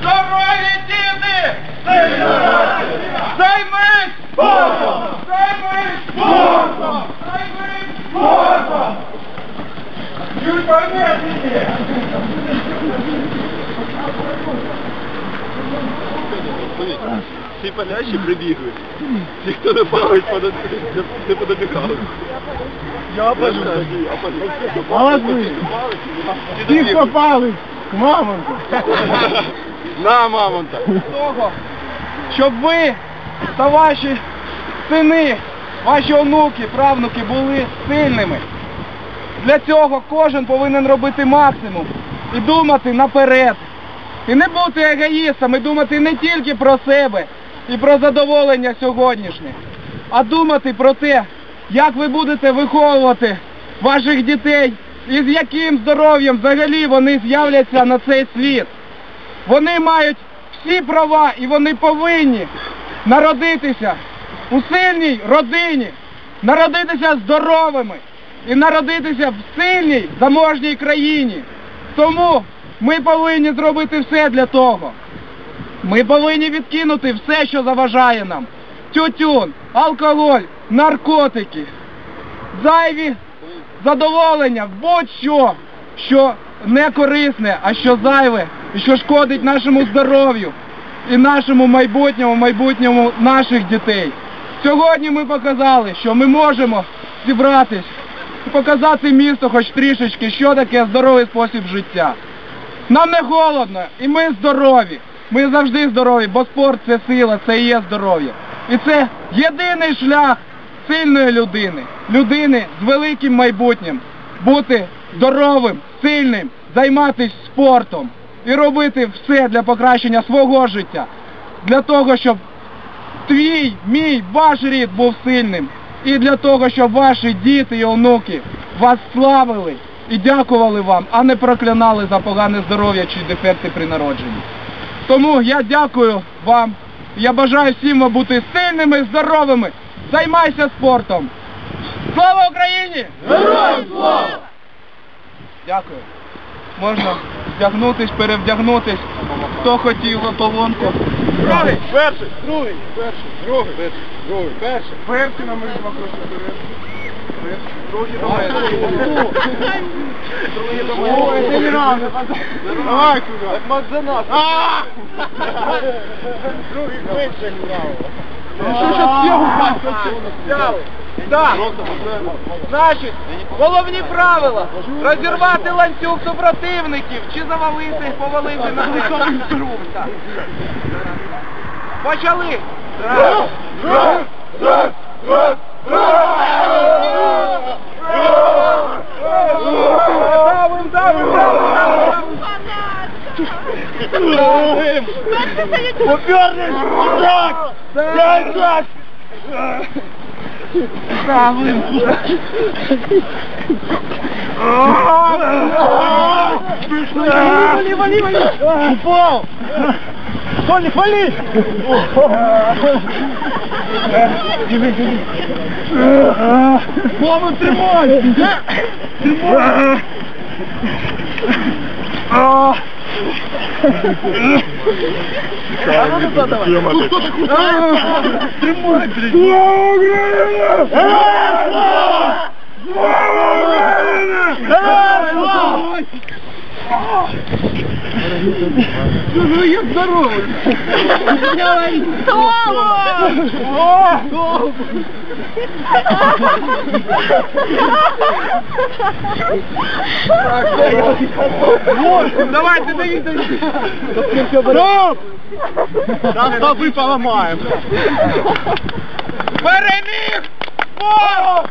Здорові діти! Займись! Займись! Займись! Всі палящі прибігли. Ті, хто не палить, не подобігали. Я палю. Молодці. Всі, хто палить, мамонту. На, мамонта. того, щоб ви та ваші сини, ваші онуки, правнуки були сильними. Для цього кожен повинен робити максимум і думати наперед. І не бути егоїстом, і думати не тільки про себе і про задоволення сьогоднішнє, а думати про те, як ви будете виховувати ваших дітей і з яким здоров'ям взагалі вони з'являться на цей світ. Вони мають всі права і вони повинні народитися у сильній родині, народитися здоровими і народитися в сильній заможній країні. Тому ми повинні зробити все для того. Ми повинні відкинути все, що заважає нам. Тютюн, алкоголь, наркотики, зайві задоволення, будь-що, що не корисне, а що зайве, і що шкодить нашому здоров'ю і нашому майбутньому, майбутньому наших дітей. Сьогодні ми показали, що ми можемо зібратись і показати місту хоч трішечки, що таке здоровий спосіб життя. Нам не холодно, і ми здорові. Ми завжди здорові, бо спорт це сила, це і є здоров'я. І це єдиний шлях сильної людини, людини з великим майбутнім, бути здоровим, сильним, займатися спортом і робити все для покращення свого життя, для того, щоб твій, мій, ваш рід був сильним, і для того, щоб ваші діти і онуки вас славили і дякували вам, а не проклинали за погане здоров'я чи дефекти при народженні. Тому я дякую вам. Я бажаю всім бути сильними, здоровими. Займайся спортом. Слава Україні! Героям слава! Дякую. Можна вдягнутись, перевдягнутись. Хто хотів ополонку. Другий! Перший, другий, перший, другий, перший, другий, перший. Перший на мої Другий до мене. Другий до мене. Ой, це не рано. Давай сюди. Мак за нас. Другий швидше грав. Ну що ж цього взяли? Так. Значить, головні правила. Розірвати ланцюг супротивників чи завалити, повалити на них. Почали. Раз, Раз, раз, раз, Давим, давим, давим, давим. Попернись! Так! Так, так! Давим. Вали, вали, вали! Упал! Вали, вали! Диви, диви! Мама, тримай! Тримай! Тримай, блядь! Слава Слава Ну я здоровый! Давай! Давайте, давайте, давайте. Стоп! Там стопы поломаем. Переміг! Ура!